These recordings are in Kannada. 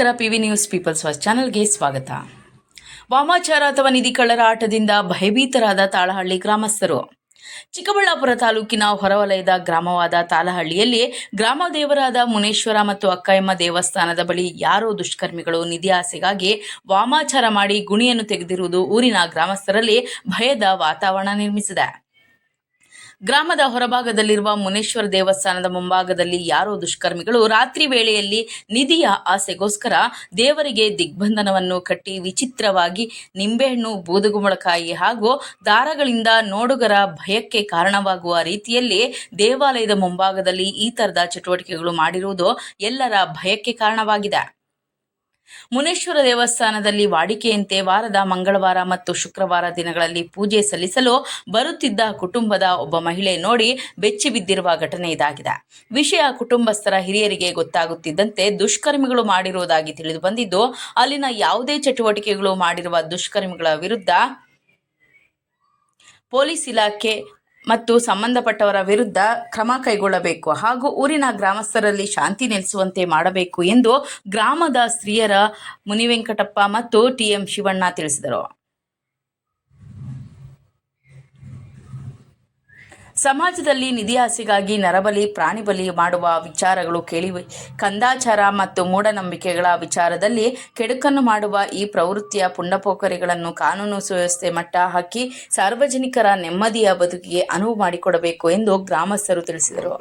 ನಮಸ್ಕಾರ ಪಿವಿ ನ್ಯೂಸ್ ಪೀಪಲ್ಸ್ ವಾಸ್ ಚಾನೆಲ್ಗೆ ಸ್ವಾಗತ. ವಾಮಾಚಾರ ಅಥವಾ ನಿಧಿ ಕಳ್ಳರ ಆಟದಿಂದ ಭಯಭೀತರಾದ ತಾಳಹಳ್ಳಿ ಗ್ರಾಮಸ್ಥರು. ಚಿಕ್ಕಬಳ್ಳಾಪುರ ತಾಲೂಕಿನ ಹೊರವಲಯದ ಗ್ರಾಮವಾದ ತಾಳಹಳ್ಳಿಯಲ್ಲಿ ಗ್ರಾಮ ದೇವರಾದ ಮುನೇಶ್ವರ ಮತ್ತು ಅಕ್ಕಯ್ಯಮ್ಮ ದೇವಸ್ಥಾನದ ಬಳಿ ಯಾರೋ ದುಷ್ಕರ್ಮಿಗಳು ನಿಧಿ ಆಸೆಗಾಗಿ ವಾಮಾಚಾರ ಮಾಡಿ ಗುಣಿಯನ್ನು ತೆಗೆದಿರುವುದು ಊರಿನ ಗ್ರಾಮಸ್ಥರಲ್ಲಿ ಭಯದ ವಾತಾವರಣ ನಿರ್ಮಿಸಿದೆ. ಗ್ರಾಮದ ಹೊರಭಾಗದಲ್ಲಿರುವ ಮುನೇಶ್ವರ ದೇವಸ್ಥಾನದ ಮುಂಭಾಗದಲ್ಲಿ ಯಾರೋ ದುಷ್ಕರ್ಮಿಗಳು ರಾತ್ರಿ ವೇಳೆಯಲ್ಲಿ ನಿಧಿಯ ಆಸೆಗೋಸ್ಕರ ದೇವರಿಗೆ ದಿಗ್ಬಂಧನವನ್ನು ಕಟ್ಟಿ ವಿಚಿತ್ರವಾಗಿ ನಿಂಬೆಹಣ್ಣು, ಬೂದುಗುಂಬಳಕಾಯಿ ಹಾಗೂ ದಾರಗಳಿಂದ ನೋಡುಗರ ಭಯಕ್ಕೆ ಕಾರಣವಾಗುವ ರೀತಿಯಲ್ಲಿ ದೇವಾಲಯದ ಮುಂಭಾಗದಲ್ಲಿ ಈ ತರದ ಚಟುವಟಿಕೆಗಳು ಮಾಡಿರುವುದು ಎಲ್ಲರ ಭಯಕ್ಕೆ ಕಾರಣವಾಗಿದೆ. ಮುನೇಶ್ವರ ದೇವಸ್ಥಾನದಲ್ಲಿ ವಾಡಿಕೆಯಂತೆ ವಾರದ, ಮಂಗಳವಾರ ಮತ್ತು ಶುಕ್ರವಾರ ದಿನಗಳಲ್ಲಿ ಪೂಜೆ ಸಲ್ಲಿಸಲು ಬರುತ್ತಿದ್ದ ಕುಟುಂಬದ ಒಬ್ಬ ಮಹಿಳೆ ನೋಡಿ ಬೆಚ್ಚಿ ಬಿದ್ದಿರುವ ಘಟನೆ ಇದಾಗಿದೆ. ವಿಷಯ ಕುಟುಂಬಸ್ಥರ ಹಿರಿಯರಿಗೆ ಗೊತ್ತಾಗುತ್ತಿದ್ದಂತೆ ದುಷ್ಕರ್ಮಿಗಳು ಮಾಡಿರುವುದಾಗಿ ತಿಳಿದು ಬಂದಿದ್ದು, ಅಲ್ಲಿನ ಯಾವುದೇ ಚಟುವಟಿಕೆಗಳು ಮಾಡಿರುವ ದುಷ್ಕರ್ಮಿಗಳ ವಿರುದ್ಧ ಪೊಲೀಸ್ ಇಲಾಖೆ ಮತ್ತು ಸಂಬಂಧಪಟ್ಟವರ ವಿರುದ್ಧ ಕ್ರಮ ಕೈಗೊಳ್ಳಬೇಕು ಹಾಗೂ ಊರಿನ ಗ್ರಾಮಸ್ಥರಲ್ಲಿ ಶಾಂತಿ ನೆಲೆಸುವಂತೆ ಮಾಡಬೇಕು ಎಂದು ಗ್ರಾಮದ ಸ್ತ್ರೀಯರ ಮುನಿವೆಂಕಟಪ್ಪ ಮತ್ತು ಟಿಎಂ ಶಿವಣ್ಣ ತಿಳಿಸಿದರು. ಸಮಾಜದಲ್ಲಿ ನಿಧಿ ಆಸೆಗಾಗಿ ನರಬಲಿ ಪ್ರಾಣಿಬಲಿ ಮಾಡುವ ವಿಚಾರಗಳು ಕೇಳಿವೆ. ಕಂದಾಚಾರ ಮತ್ತು ಮೂಢನಂಬಿಕೆಗಳ ವಿಚಾರದಲ್ಲಿ ಕೆಡುಕನ್ನು ಮಾಡುವ ಈ ಪ್ರವೃತ್ತಿಯ ಪುಂಡಪೋಖರಿಗಳನ್ನು ಕಾನೂನು ಸುವ್ಯವಸ್ಥೆ ಮಟ್ಟ ಹಾಕಿ ಸಾರ್ವಜನಿಕರ ನೆಮ್ಮದಿಯ ಬದುಕಿಗೆ ಅನುವು ಮಾಡಿಕೊಡಬೇಕು ಎಂದು ಗ್ರಾಮಸ್ಥರು ತಿಳಿಸಿದರು.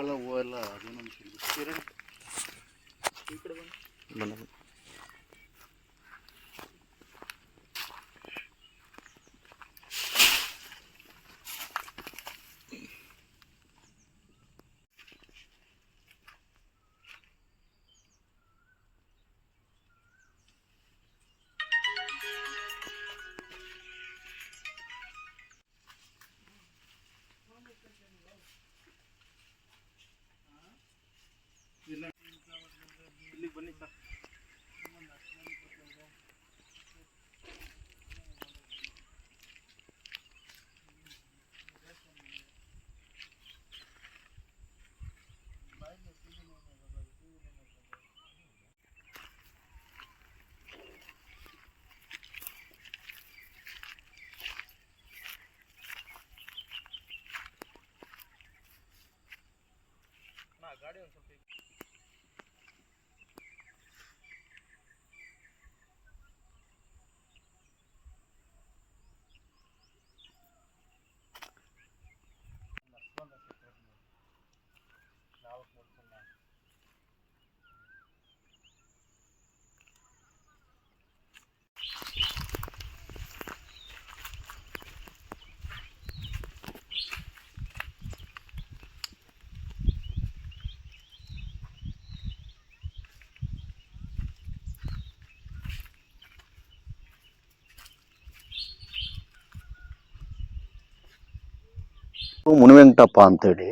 ಮುನಿವೆಂಕಟಪ್ಪ ಅಂತೇಳಿ,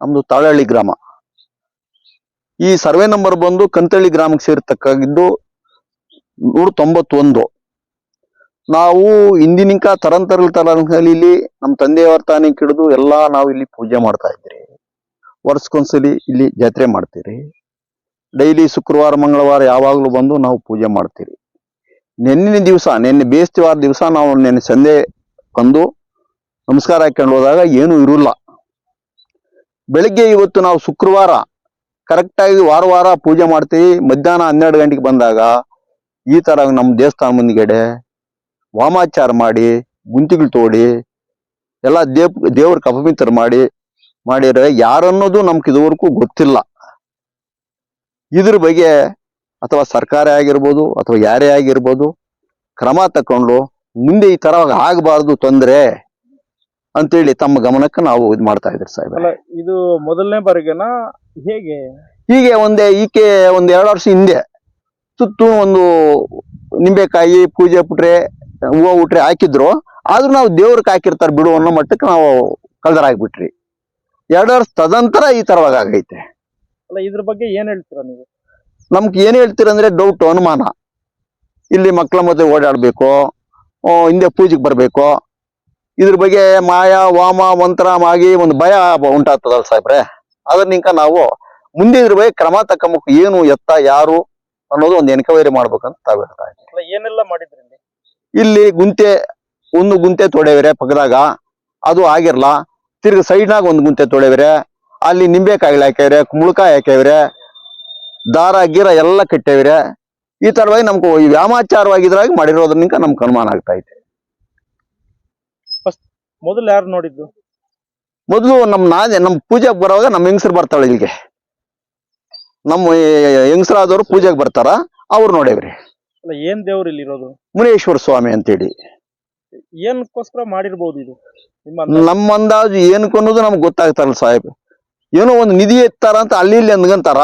ನಮ್ದು ತಾಳಹಳ್ಳಿ ಗ್ರಾಮ. ಈ ಸರ್ವೆ ನಂಬರ್ ಬಂದು ಕಂತಳ್ಳಿ ಗ್ರಾಮಕ್ಕೆ ಸೇರ್ತಕ್ಕಾಗಿದ್ದು ನೂರ ತೊಂಬತ್ತೊಂದು. ನಾವು ಹಿಂದಿನಿಂಕ ತರಂತರ ತರಂತಲಿ ನಮ್ಮ ತಂದೆಯವರ ತಾನೇ ಹಿಡಿದು ಎಲ್ಲಾ ನಾವು ಇಲ್ಲಿ ಪೂಜೆ ಮಾಡ್ತಾ ಇದ್ರಿ ವರ್ಷಕ್ಕೊಂದ್ಸಲಿ ಇಲ್ಲಿ ಜಾತ್ರೆ ಮಾಡ್ತೀರಿ. ಡೈಲಿ ಶುಕ್ರವಾರ, ಮಂಗಳವಾರ ಯಾವಾಗಲೂ ಬಂದು ನಾವು ಪೂಜೆ ಮಾಡ್ತೀರಿ. ನೆನ್ನಿನ ದಿವಸ, ನೆನ್ನೆ ಬೇಸ್ತಿವಾರ ದಿವಸ ನಾವು ನೆನ್ನೆ ಸಂಜೆ ಬಂದು ನಮಸ್ಕಾರ ಹಾಕೊಂಡು ಹೋದಾಗ ಏನು ಇರಲ್ಲ. ಬೆಳಿಗ್ಗೆ ಇವತ್ತು ನಾವು ಶುಕ್ರವಾರ ಕರೆಕ್ಟಾಗಿ ವಾರ ವಾರ ಪೂಜೆ ಮಾಡ್ತೀವಿ. ಮಧ್ಯಾಹ್ನ ಹನ್ನೆರಡು ಗಂಟೆಗೆ ಬಂದಾಗ ಈ ತರ ನಮ್ಮ ದೇವಸ್ಥಾನ ಮುಂದ್ಗಡೆ ವಾಮಾಚಾರ ಮಾಡಿ, ಗುಂತಿಗಳು ತೋಡಿ, ಎಲ್ಲ ದೇವ್, ದೇವ್ರ ಕಪಮಿತ್ರ ಮಾಡಿ, ಮಾಡಿದ್ರೆ ಯಾರನ್ನೋದು ನಮ್ಗೆ ಇದುವರೆಗೂ ಗೊತ್ತಿಲ್ಲ. ಇದ್ರ ಬಗ್ಗೆ ಅಥವಾ ಸರ್ಕಾರ ಆಗಿರ್ಬೋದು ಅಥವಾ ಯಾರೇ ಆಗಿರ್ಬೋದು ಕ್ರಮ ತಕೊಂಡು ಮುಂದೆ ಈ ತರ ಆಗಬಾರ್ದು ತೊಂದ್ರೆ ಅಂತೇಳಿ ತಮ್ಮ ಗಮನಕ್ಕೆ ನಾವು ಇದು ಮಾಡ್ತಾ ಇದ್ರಿ ಸಾಹೇಬ್ ಇದು ಮೊದಲನೇ ಬಾರಿಗೆನ? ಹೇಗೆ? ಹೀಗೆ ಒಂದೇ ಈಕೆ ಒಂದ್ ಎರಡು ವರ್ಷ ಹಿಂದೆ ಸುತ್ತು ಒಂದು ನಿಂಬೆಕಾಯಿ ಪೂಜೆ ಪುಟ್ರೆ ಹೂವು ಉಟ್ರೆ ಹಾಕಿದ್ರು. ಆದ್ರೂ ನಾವು ದೇವ್ರಿಗೆ ಹಾಕಿರ್ತಾರೆ ಬಿಡು ಅನ್ನೋ ಮಟ್ಟಕ್ಕೆ ನಾವು ಕಳ್ದರಾಗ್ಬಿಟ್ರಿ. ಎರಡು ವರ್ಷ ತದಂತರ ಈ ತರವಾಗ ಆಗೈತೆ. ಅಲ್ಲ ಇದ್ರ ಬಗ್ಗೆ ಏನ್ ಹೇಳ್ತೀರಾ ನೀವು? ನಮ್ಗೆ ಏನ್ ಹೇಳ್ತೀರಂದ್ರೆ ಡೌಟ್ ಅನುಮಾನ. ಇಲ್ಲಿ ಮಕ್ಕಳ ಮಧ್ಯೆ ಓಡಾಡ್ಬೇಕು ಹಿಂದೆ ಪೂಜೆಗೆ ಬರ್ಬೇಕು ಇದ್ರ ಬಗ್ಗೆ ಮಾಯ ವಾಮ ಮಂತ್ರ ಮಾಗಿ ಒಂದು ಭಯ ಉಂಟಾಗ್ತದಲ್ಲ ಸಾಹೇಬ್ರೆ? ಅದನ್ನಿಂಕ ನಿಂಕ ನಾವು ಮುಂದೆ ಇದ್ರ ಬಗ್ಗೆ ಕ್ರಮ ತಕ್ಕಬೇಕು ಏನು ಎತ್ತ ಯಾರು ಅನ್ನೋದು ಒಂದು ಎನ್ಕ್ವೈರಿ ಮಾಡ್ಬೇಕಂತ ತಾವ್ ಹೇಳ್ತಾ ಇದ್ದೀವಿ. ಏನೆಲ್ಲ ಮಾಡಿದ್ರಿ ಇಲ್ಲಿ? ಗುಂತೆ ಒಂದು ಗುಂತೆ ತೊಳೆವಿರೆ ಪಕ್ಕದಾಗ. ಅದು ಆಗಿರ್ಲ. ತಿರ್ಗಿ ಸೈಡ್ನಾಗ ಒಂದು ಗುಂತೆ ತೊಳೆವ್ರೆ ಅಲ್ಲಿ ನಿಂಬೆಕಾಯಿಗಳು ಹಾಕ್ಯವ್ರೆ ಕುಂಬಳಕಾಯಿ ಹಾಕ್ಯವ್ರೆ ದಾರ ಗೀರ ಎಲ್ಲ ಕಟ್ಟೇವ್ರೆ. ಈ ತರವಾಗಿ ನಮ್ಗೆ ವ್ಯಾಮಾಚಾರವಾಗಿದ್ರಾಗಿ ವ್ಯಾಮಾಚಾರವಾಗಿದ್ರಾಗ ಮಾಡಿರೋದ್ರಿಂದ ನಮ್ಗೆ ಅನುಮಾನ ಆಗ್ತಾ ಐತೆ. ಮೊದಲು ಯಾರು ನೋಡಿದ್ದು? ಮೊದಲು ನಮ್ಮ ನಾದೆ ನಮ್ಮ ಪೂಜೆಗೆ ಬರೋವಾಗ ನಮ್ಮ ಹೆಂಗಸರು ಬರ್ತಾಳೆ ಇಲ್ಲಿಗೆ. ನಮ್ಮ ಹೆಂಗಸರಾದವರು ಪೂಜೆಗೆ ಬರ್ತಾರ ಅವ್ರು ನೋಡೇವ್ರಿ. ಅಲ್ಲ ಏನ್ ದೇವ್ರು ಇಲ್ಲಿ ಇರೋದು ಮುನೇಶ್ವರ ಸ್ವಾಮಿ ಅಂತೇಳಿ. ಏನಕ್ಕೋಸ್ಕರ ಮಾಡಿರ್ಬೋದು ಇದು? ನಿಮ್ಮ ಅಂದಾಜು? ನಮ್ಮ ಅಂದಾಜು ಏನಕ್ಕೆ ಅನ್ನೋದು ನಮ್ಗೆ ಗೊತ್ತಾಗ್ತಾರಲ್ಲ ಸಾಹೇಬ್. ಏನೋ ಒಂದು ನಿಧಿ ಎತ್ತಾರ ಅಂತ ಅಲ್ಲಿ ಇಲ್ಲಿ ಅಂದ್ಕಂತಾರ.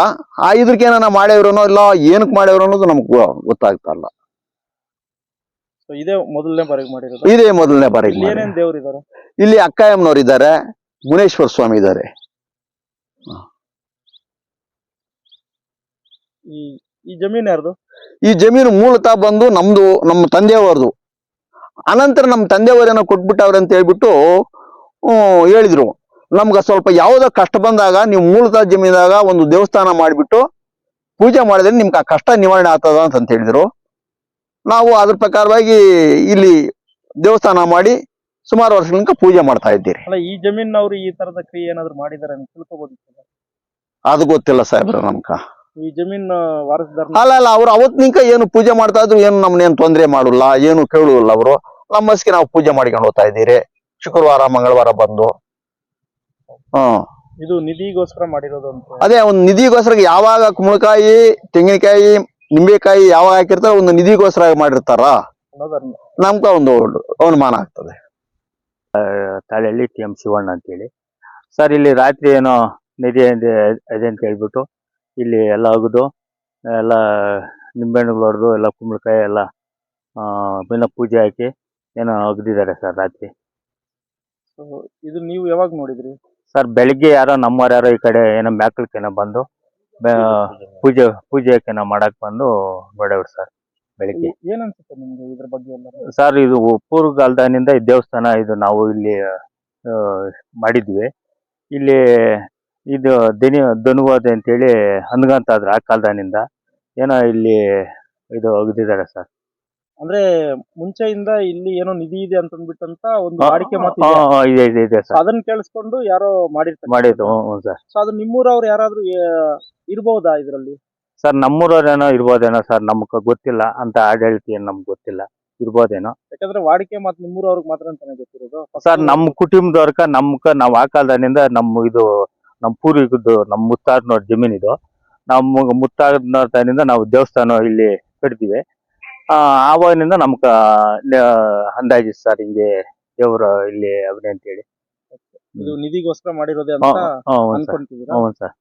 ಆ ಇದಕ್ಕೆ ಏನಾರ ಮಾಡ್ಯವ್ರನೋ ಇಲ್ಲ ಏನಕ್ಕೆ ಮಾಡ್ಯವ್ರ ಅನ್ನೋದು ನಮ್ಗೆ ಗೊತ್ತಾಗ್ತಾ ಇಲ್ಲ ಇದೇ ಮೊದಲನೇ ಬಾರಿಗೆ ಮಾಡಿರೋದು. ಇದೇ ಮೊದಲನೇ ಬಾರಿ ಇಲ್ಲಿ ದೇವರಿದ್ದಾರೆ ದೇವ್ರು ಇಲ್ಲಿ ಅಕ್ಕಾಯಮ್ಮನವ್ರು ಇದ್ದಾರೆ ಮುನೇಶ್ವರ ಸ್ವಾಮಿ ಇದ್ದಾರೆ. ಈ ಈ ಜಮೀನು ಯಾರ್ದು? ಈ ಜಮೀನು ಮೂಲತಃ ಬಂದು ನಮ್ದು ನಮ್ಮ ತಂದೆಯವರದು. ಅನಂತರ ನಮ್ಮ ತಂದೆಯವರೇನ ಕೊಟ್ಬಿಟ್ಟವ್ರೆ ಅಂತ ಹೇಳ್ಬಿಟ್ಟು ಹೇಳಿದ್ರು. ನಮ್ಗೆ ಸ್ವಲ್ಪ ಯಾವುದೋ ಕಷ್ಟ ಬಂದಾಗ ನೀವು ಮೂಲತಃ ಜಮೀನಾಗ ಒಂದು ದೇವಸ್ಥಾನ ಮಾಡಿಬಿಟ್ಟು ಪೂಜೆ ಮಾಡಿದ್ರೆ ನಿಮ್ಗೆ ಆ ಕಷ್ಟ ನಿವಾರಣೆ ಆಗ್ತದ ಅಂತ ಹೇಳಿದ್ರು. ನಾವು ಅದ್ರ ಪ್ರಕಾರವಾಗಿ ಇಲ್ಲಿ ದೇವಸ್ಥಾನ ಮಾಡಿ ಸುಮಾರು ವರ್ಷಗಳಿಂದ ಪೂಜೆ ಮಾಡ್ತಾ ಇದ್ದೀರಿ. ಅಲ್ಲ ಈ ಜಮೀನವ್ರು ಈ ತರದ ಕ್ರಿಯೆ ಏನಾದ್ರು ಮಾಡಿದಾರೆ ಅಂತ ಅದು ಗೊತ್ತಿಲ್ಲ ಸಾಹೇಬ್ರ ನಮ್ಕ ಈ ಜಮೀನ್ ವಾರಸದಾರ ಅಲ್ಲ ಅಲ್ಲ ಅವ್ರು ಅವತ್ತಿನಿಂಕ ಏನು ಪೂಜೆ ಮಾಡ್ತಾ ಇದ್ರು ಏನು ನಮ್ನೇನು ತೊಂದರೆ ಮಾಡಲ್ಲ ಏನು ಕೇಳುವಲ್ಲ ಅವರು. ನಮ್ಮಸ್ಗೆ ನಾವು ಪೂಜೆ ಮಾಡ್ಕೊಂಡು ಹೋಗ್ತಾ ಇದ್ದೀರಿ. ಶುಕ್ರವಾರ ಮಂಗಳವಾರ ಬಂದು. ಹ್ಮ್. ಇದು ನಿಧಿಗೋಸ್ಕರ ಮಾಡಿರೋದು ಅಂತ. ಅದೇ ಒಂದು ನಿಧಿಗೋಸ್ಕರ ಯಾವಾಗ ಕುಂಬಳಕಾಯಿ ತೆಂಗಿನಕಾಯಿ ನಿಂಬೆಕಾಯಿ ಯಾವಾಗ ಹಾಕಿರ್ತಾರ ಒಂದು ನಿಧಿಗೋಸ್ಕರ ಮಾಡಿರ್ತಾರ? ನಮ್ಗ ಒಂದು ಮಾನ ಆಗ್ತದೆ. ತಾಳಹಳ್ಳಿ ಟಿ ಎಂ ಶಿವಣ್ಣ ಅಂತೇಳಿ. ಸರ್ ಇಲ್ಲಿ ರಾತ್ರಿ ಏನೋ ನಿಧಿ ಇದೆ ಅಂತ ಹೇಳ್ಬಿಟ್ಟು ಇಲ್ಲಿ ಎಲ್ಲ ಆಗುದು ಎಲ್ಲ ನಿಂಬೆಹಣ್ಣುಗಳು ಹೊಡೆದು ಎಲ್ಲ ಕುಂಬಳಕಾಯಿ ಎಲ್ಲ ಬಿನ್ನ ಪೂಜೆ ಹಾಕಿ ಏನೋ ಅಗ್ದಿದ್ದಾರೆ ಸರ್ ರಾತ್ರಿ. ಇದು ನೀವು ಯಾವಾಗ ನೋಡಿದ್ರಿ? ಸರ್ ಬೆಳಿಗ್ಗೆ ಯಾರೋ ನಮ್ಮವ್ರು ಯಾರೋ ಈ ಕಡೆ ಏನೋ ಮ್ಯಾಕ್ಳಕ್ಕೇನೋ ಬಂದು ಪೂಜೆ ನಾವು ಮಾಡಕ್ ಬಂದು ನೋಡವ್ರು ಸರ್ ಬೆಳಿಗ್ಗೆ. ಏನನ್ಸುತ್ತೆ ಏನ್ ಅನ್ಸುತ್ತೆ ನಿಮ್ಗೆ ಇದ್ರ ಬಗ್ಗೆ ಎಲ್ಲ ಸರ್ ಇದು ಪೂರ್ವಕಾಲದಾನಿಂದ ಈ ದೇವಸ್ಥಾನ ಇದು ನಾವು ಇಲ್ಲಿ ಆ, ಮಾಡಿದ್ವಿ. ಇಲ್ಲಿ ಇದು ದನಿ ದನುವಾದ ಅಂತೇಳಿ ಅನ್ಗಂತ ಆದ್ರೆ ಆ ಕಾಲದಾನಿಂದ ಏನೋ ಇಲ್ಲಿ ಇದು ಒಗ್ದಿದ್ದಾರೆ ಸರ್. ಅಂದ್ರೆ ಮುಂಚೆಯಿಂದ ಇಲ್ಲಿ ಏನೋ ನಿಧಿ ಇದೆ ಅಂತ ಅಂದ್ಬಿಟ್ಟಂತ ಒಂದು ವಾಡಿಕೆ ಮಾತು ಇದೆ. ಇದೆ ಇದೆ ಇದೆ So, ಸರ್ ಅದನ್ನ ಕೇಳಿಸ್ಕೊಂಡು ಯಾರೋ ಮಾಡಿರ್ತಾರೆ. ಮಾಡಿದ್ದು ಹ್ಞೂ ಹ್ಞೂ ಸರ್. ಸೊ ಅದು ನಿಮ್ಮೂರವ್ರು ಯಾರಾದ್ರೂ ಇರ್ಬೋದಾ ಇದರಲ್ಲಿ? ಸರ್ ನಮ್ಮೂರವ್ರೇನೋ ಇರ್ಬೋದೇನೋ ಸರ್ ನಮ್ಗೆ ಗೊತ್ತಿಲ್ಲ ಅಂತ ಆಡಳಿತ ಏನು ನಮ್ಗೆ ಗೊತ್ತಿಲ್ಲ. ಇರ್ಬೋದೇನೋ. ಯಾಕಂದ್ರೆ ವಾಡಿಕೆ ಮತ್ತೆ ನಿಮ್ಮೂರವ್ರಿಗೆ ಮಾತ್ರ ಅಂತಾನೆ ಗೊತ್ತಿರೋದು. ಸರ್ ನಮ್ಮ ಕುಟುಂಬದವ್ರಕ ನಮ್ಕ ನಾವು ಆ ಕಾಲದಿಂದ ನಮ್ಮ ಇದು ನಮ್ಮ ಪೂರ್ವಿಕದ್ದು ನಮ್ಮ ಮುತ್ತಾರ್ನವ್ರ ಜಮೀನ್ ಇದು. ನಮ್ಮ ಮುತ್ತಾದ್ನವ್ರನಿಂದ ನಾವು ದೇವಸ್ಥಾನ ಇಲ್ಲಿ ಕಟ್ತೀವಿ. ಆ ಆವಾಗಿನಿಂದ ನಮ್ಕ ಅಂದಾಜಿ ಸರ್ ಹಿಂಗೆ ದೇವ್ರ ಇಲ್ಲಿ ಅವನೇ ಅಂತೇಳಿ ಇದು ನಿಧಿಗೋಸ್ಕರ ಮಾಡಿರೋದೇ ಅಂತ ಸರ್. ಅನ್ಕೊಂತಿದ್ದೀರಾ? ಹ್ಞೂ ಸರ್.